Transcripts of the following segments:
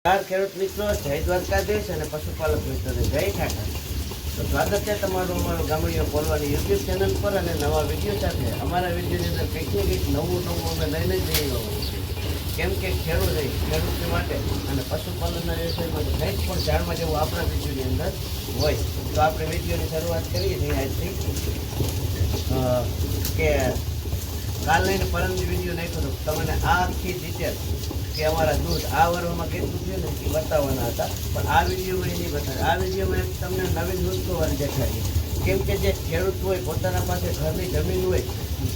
નમસ્કાર, ખેડૂત મિત્રો. જય દ્વારકાધીશ અને પશુપાલક મિત્રોને જય ઠાકર. તો સ્વાગત છે તમારું અમારું ગામડીઓ બોલવાની યુટ્યુબ ચેનલ પર અને નવા વીડિયો સાથે. અમારા વિડીયોની અંદર કંઈક ને કંઈક નવું નવું અમે લઈને જઈ રહ્યા કેમ કે ખેડૂત છે ખેડૂત માટે અને પશુપાલનના વ્યવસાયમાં કંઈક પણ જાણવા જેવું આપણા વિડીયોની અંદર હોય. તો આપણે વિડીયોની શરૂઆત કરીએ છીએ આજથી. કે કાલ લઈને પરમથી વીડિયો નાખ્યો તો તમને આખી ડિટેલ કે અમારા દૂધ આ વર્ષમાં કેટલું છે ને એ બતાવવાના હતા. પણ આ વિડીયોમાં એ નહીં બતાવે. આ વિડીયોમાં તમને નવીન વસ્તુ વાળી દેખાડીએ કેમ કે જે ખેડૂત હોય, પોતાના પાસે ઘરની જમીન હોય,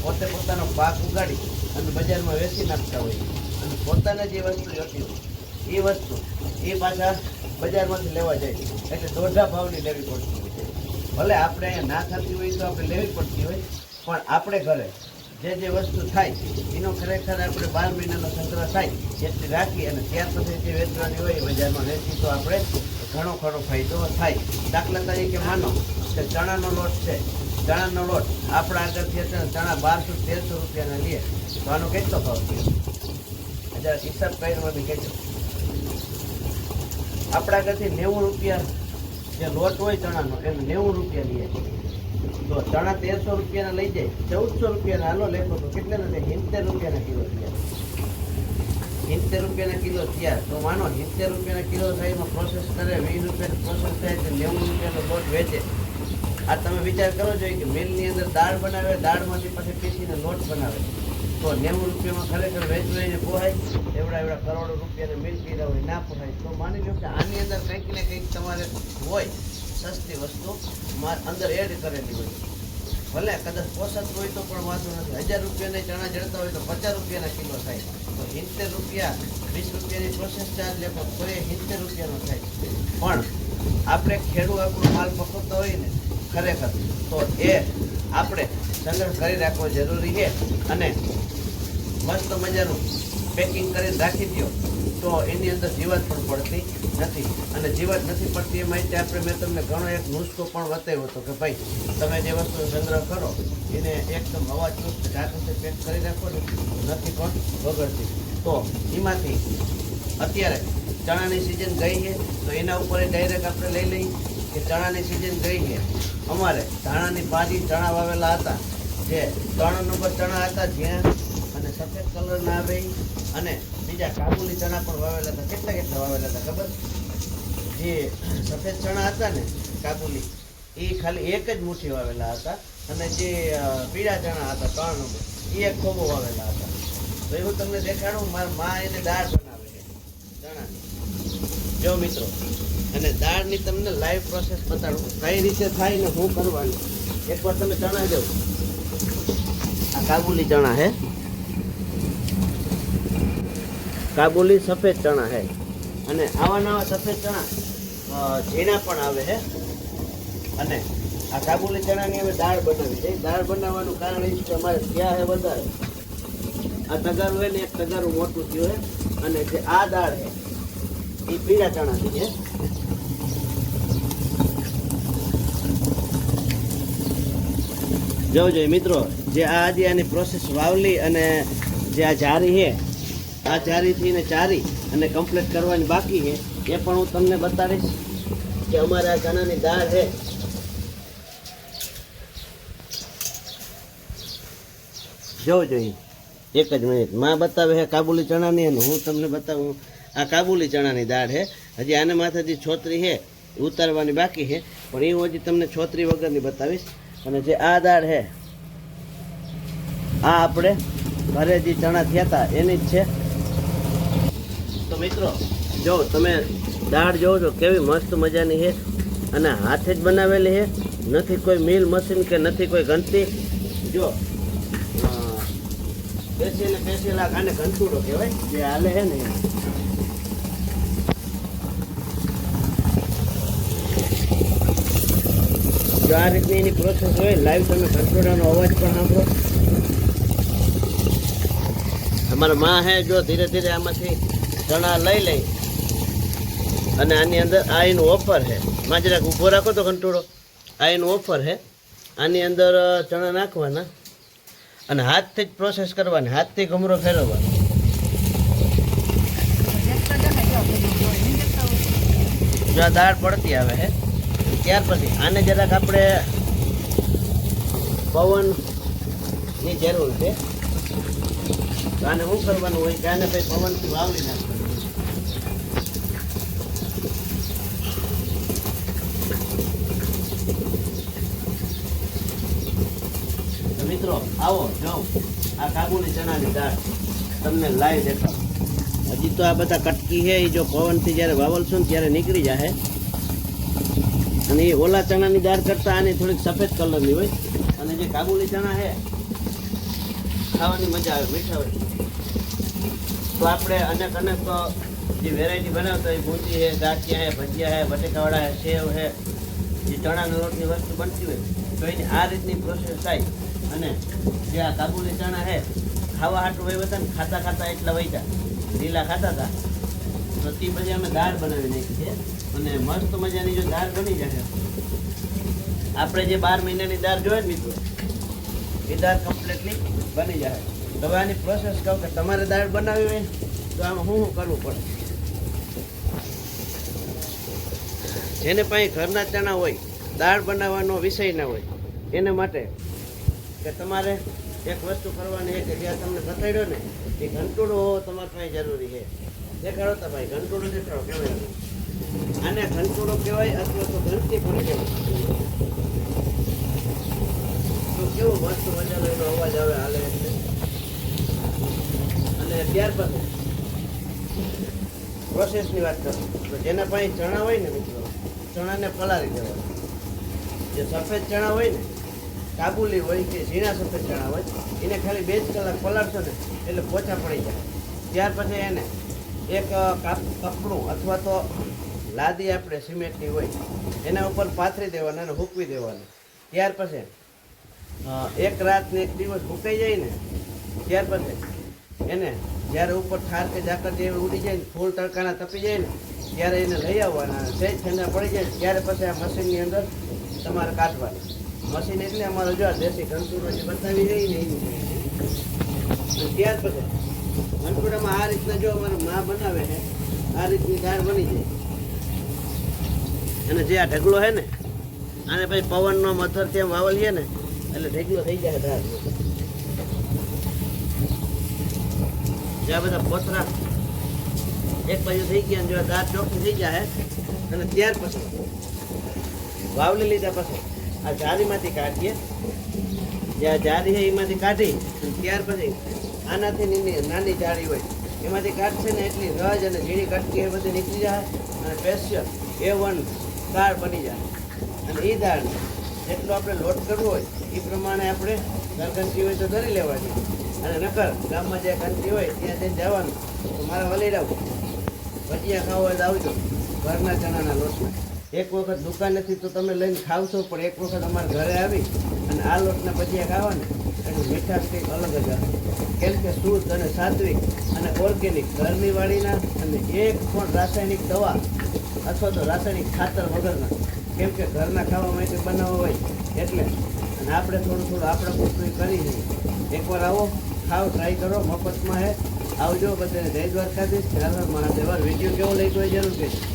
પોતે પોતાનો પાક ઉગાડી અને બજારમાં વેચી નાખતા હોય. અને પોતાને જે વસ્તુ જોતી હોય એ વસ્તુ એ પાછા બજારમાંથી લેવા જાય. એટલે દોઢા ભાવની લેવી પડતી હોય ભલે આપણે અહીંયા ના થતી હોય તો આપણે લેવી પડતી હોય, પણ આપણે ઘરે જે જે વસ્તુ થાય, એનો ખરેખર આપણે બાર મહિનાનો સંગ્રહ થાય, એટલી રાખી અને ત્યાર પછી જે વેચવાની હોય બજારમાં વેચી, તો આપણે ઘણો ખરો ફાયદો થાય. દાખલા તરીકે માનો કે ચણાનો લોટ છે. ચણાનો લોટ આપણા આગળથી અત્યારે ચણા બારસો તેરસો રૂપિયાના લઈએ તો આનો કેટલો ભાવ થયો? હજાર હિસાબ કરીને કહેજો. આપણા આગળથી નેવું રૂપિયા જે લોટ હોય ચણાનો એમ નેવું રૂપિયા લઈએ તો ચણા તેરસો રૂપિયાના લઈ જાય. ચૌદસો રૂપિયાના હાલો લેખો તો કેટલા નથી સિત્તેર રૂપિયાના કિલો થયા. સિત્તેર રૂપિયાના કિલો થયા. તો માનો સિત્તેર રૂપિયાના કિલો થાય એમાં પ્રોસેસ કરે, વીસ રૂપિયાનો પ્રોસેસ થાય તો નેવું રૂપિયાનો લોટ વેચે. આ તમે વિચાર કરો જોઈએ કે મિલની અંદર દાળ બનાવે, દાળમાંથી પછી પીસીને લોટ બનાવે. તો નેવું રૂપિયામાં ખરેખર વેચવાઈને પોહાય, એવડા એવડા કરોડો રૂપિયાને મિલ પીધા હોય, ના પોહાય. તો માની લો કે આની અંદર કંઈક ને કંઈક તમારે હોય. સસ્તી વસ્તુ અંદર એડ કરેલી હોય. ભલે કદાચ પોષક હોય તો પણ વાંધો નથી. હજાર રૂપિયાના ચણા જડતા હોય તો પચાસ રૂપિયાના કિલો થાય. તો સિત્તેર રૂપિયા, વીસ રૂપિયાની પ્રોસેસ ચાર્જ લે પણ કોઈ સિત્તેર રૂપિયાનો થાય. પણ આપણે ખેડૂત આપણો માલ પકવતો હોય ને ખરેખર, તો એ આપણે સંગ્રહ કરી રાખવો જરૂરી છે. અને મસ્ત મજાનું પેકિંગ કરીને રાખી દો તો એની અંદર જીવાત પણ પડતી નથી. અને જીવાત નથી પડતી એ માહિતી આપણે મેં તમને ઘણો એક નુસ્ખો પણ બતાવ્યો હતો કે ભાઈ, તમે જે વસ્તુ સંગ્રહ કરો, એને એકદમ હવાચુસ્ત જાતે પેક કરી રાખો ને, નથી પણ બગડતી. તો એમાંથી અત્યારે ચણાની સિઝન ગઈ છે, તો એના ઉપર ડાયરેક્ટ આપણે લઈ લઈએ કે ચણાની સિઝન ગઈ છે. અમારે ધાણાની પાજી ચણા વાવેલા હતા, જે ત્રણ નંબર ચણા હતા જ્યાં અને સફેદ કલરના આવે અને બીજા કાબુલી ચણા પણ વાવેલા હતા. કેટલા કેટલા વાવેલા હતા ખબર? જે સફેદ ચણા હતા ને, કાબુલી, એ ખાલી એક જ મુઠ્ઠી વાવેલા હતા અને જે પીળા ચણા હતા, ત્રણ એ એક ખોબો વાવેલા હતા. તો એવું તમને દેખાડું, મારા મા એને દાળ બનાવે છે, ચણાની. જો મિત્રો, અને દાળની તમને લાઈવ પ્રોસેસ બતાડું. કઈ રીતે થાય ને શું કરવાનું? એકવાર તમે ચણા દો. આ કાબુલી ચણા હે? કાબુલી સફેદ ચણા હે. અને આવા નવા સફેદ ચણા ઝીણા પણ આવે છે અને આ કાબુલી ચણાની અમે દાળ બનાવી છે. દાળ બનાવવાનું કારણ એ છે કે અમારે ત્યાં હે વધારે. આ તગારું હોય ને એક તગારું મોટું થયું હે. અને જે આ દાળ છે એ પીળા ચણાની છે જોજો મિત્રો. જે આ આજે આની પ્રોસેસ વાવલી અને જે આ જારી છે આ ચારીથી ને ચારી અને કમ્પ્લીટ કરવાની બાકી છે. એ પણ હું તમને બતાવીશ કે અમારે આ ચણાની દાળ છે. જોવું જોઈએ. એક જ મિનિટ. માં બતાવે છે કાબુલી ચણાની અને હું તમને બતાવું. આ કાબુલી ચણાની દાળ છે. હજી આને માથેથી છોતરી છે. ઉતારવાની બાકી છે. પણ એ હું હજી તમને છોતરી વગરની બતાવીશ. અને જે આ દાળ છે, આ આપણે ઘરે જે ચણા થયા હતા એની જ છે. મિત્રો જો તમે દાળ જોવો છો કેવી મસ્ત મજાની છે અને હાથે જ બનાવેલી છે. નથી કોઈ મિલ મશીન કે નથી કોઈ ઘંટી. જો અ, બેસેલે બેસેલા આને ઘંટુડો કહેવાય જે હાલે છે ને જો આ રીતની એની પ્રોસેસ હોય લાઈવ તમે ઘંટુડાનો અવાજ પણ સાંભળો. અમારા માં હે જો ધીરે ધીરે આમાંથી ચણા લઈ લઈ. અને આની અંદર આ એનું ઓફર છે. માજરાક ઊભો રાખો તો કંટોળો આ એનું ઓફર છે. આની અંદર ચણા નાખવાના. અને હાથથી જ પ્રોસેસ કરવાની, હાથથી ઘમરો ફેરવવાનો. જો આ દાળ પડતી આવે છે, ત્યાર પછી આને જરાક આપણે પવનની જરૂર છે. તો આને શું કરવાનું હોય કે આને પછી પવનથી વાવડી નાખવાનું મિત્રો, આવો, જાઓ. આ કાબુલી ચણાની દાળ તમને લાઈવ દેખાડો. હજી તો આ બધા કટકી છે એ જો પવનથી જ્યારે વાવલશું ને ત્યારે નીકળી જશે અને એ ઓલા ચણાની દાળ કરતાં આની થોડીક સફેદ કલરની હોય. અને જે કાબુલી ચણા છે, ખાવાની મજા આવે, મીઠા હોય. તો આપણે અનેક અનેક જે વેરાયટી બનાવતા હોય બુંદી છે ગાંઠિયા છે ભજીયા છે બટેકાવાળા છે સેવ છે જે ચણાનો રોટની વસ્તુ બનતી હોય, તો એની આ રીતની પ્રોસેસ થાય. અને જે આ કાબુલી ચણા છે ખાવા હાટું હોય હતા ને ખાતા ખાતા એટલા વૈતા લીલા ખાતા હતા. તો તે પછી અમે દાળ બનાવી નાખી છે. અને મસ્ત મજાની જો દાળ બની જશે આપણે જે બાર મહિનાની દાળ જોઈએ ને મિત્રો, એ દાળ કમ્પ્લીટલી બની જાય. હવે આની પ્રોસેસ કહું કે તમારે દાળ બનાવી હોય તો આમાં શું શું કરવું પડે? જેને પાસે ઘરના ચણા હોય, દાળ બનાવવાનો વિષય ના હોય, એને માટે કે તમારે એક વસ્તુ કરવાની છે કે જ્યાં તમને બતાડ્યો ને, એ ઘંટોડો હોવો તમારી પાસે જરૂરી છે. દેખાડો તો ભાઈ, ઘંટોડો દેખાડો કહેવાય આને ઘંટોડો કહેવાય અથવા તો ઘંટી પણ કહેવાય તો કેવો મસ્ત મજાનો એનો અવાજ આવે હાલે એટલે ત્યાર પછી. પ્રોસેસની વાત કરું. તો જેના પાસે ચણા હોય ને મિત્રો, ચણાને પલાળી દેવાના. જે સફેદ ચણા હોય ને, કાબુલી હોય કે ઝીણા સફેદ ચણા હોય, એને ખાલી બે જ કલાક પલાળશો ને, એટલે પોચા પડી જાય. ત્યાર પછી એને એક કાપ, કપડું અથવા તો લાદી આપણે સિમેન્ટની હોય, એના ઉપર પાથરી દેવાના અને હૂકવી દેવાના. ત્યાર પછી એક રાત ને એક દિવસ સુકાઈ જાય ને, ત્યાર પછી એને જ્યારે ઉપર ઠાર કે ઝાકર જે ઉડી જાય ને, ફૂલ તડકાના તપી જાય ને, ત્યારે એને લઈ આવવાના. સહેજ ઠંડા પડી જાય ત્યારે પછી આ મશીનની અંદર તમારે કાઢવાની. મશીન એટલે અમારે જો દેશી ઘંટુરો જે બતાવી રહી ને ત્યાર પછી ઘંટુરામાં આ રીતના જો અમારે મા બનાવે છે, આ રીતની દાળ બની જાય. અને જે આ ઢગલો છે ને, આને પછી પવનનો મથર ત્યાં વાવલીએ ને, એટલે ઢગલો થઈ જાય દાળ જે આ બધા પોતરા એક બાજુ થઈ ગયા જો દાળ ચોખ્ખી થઈ જાય અને ત્યાર પછી વાવલી લીધા પછી આ જારીમાંથી કાઢીએ. જે આ જારી છે એમાંથી કાઢી અને ત્યાર પછી આનાથી નીની નાની જાળી હોય, એમાંથી કાઢશે ને એટલી રજ અને ઝીણી કટકી એ બધી નીકળી જાય અને સ્પેશિયલ એ વન દાળ બની જાય. અને એ દાળ જેટલો આપણે લોટ કરવો હોય એ પ્રમાણે આપણે ઘરઘંટી હોય તો ધરી લેવાની. અને નકર ગામમાં જે ઘંટી હોય, ત્યાં જઈને જવાનું. તો મારા વલીરાવ ભજીયા ખાવા હોય તો આવજો. ઘરના ચણાના લોટમાં એક વખત દુકાનેથી તો તમે લઈને ખાવશો, પણ એક વખત અમારા ઘરે આવી અને આ લોટના ભજીયા ખાવાને. એની મીઠાશ કંઈક અલગ જ આવે. કેમ કે શુદ્ધ અને સાત્વિક અને ઓર્ગેનિક ઘરની વાળીના અને એક પણ રાસાયણિક દવા અથવા તો રાસાયણિક ખાતર વગરના. કેમ કે ઘરના ખાવા માટે બનાવવા હોય એટલે. અને આપણે થોડું થોડું આપણે પૂરતું કરી એકવાર આવો. ખાવ ટ્રાય કરો, મફતમાં હે. આવજો બધાને જય દ્વારકાધીશ. મહાદેવ વીડિયો કેવો લઈ એ જરૂર કહેજો.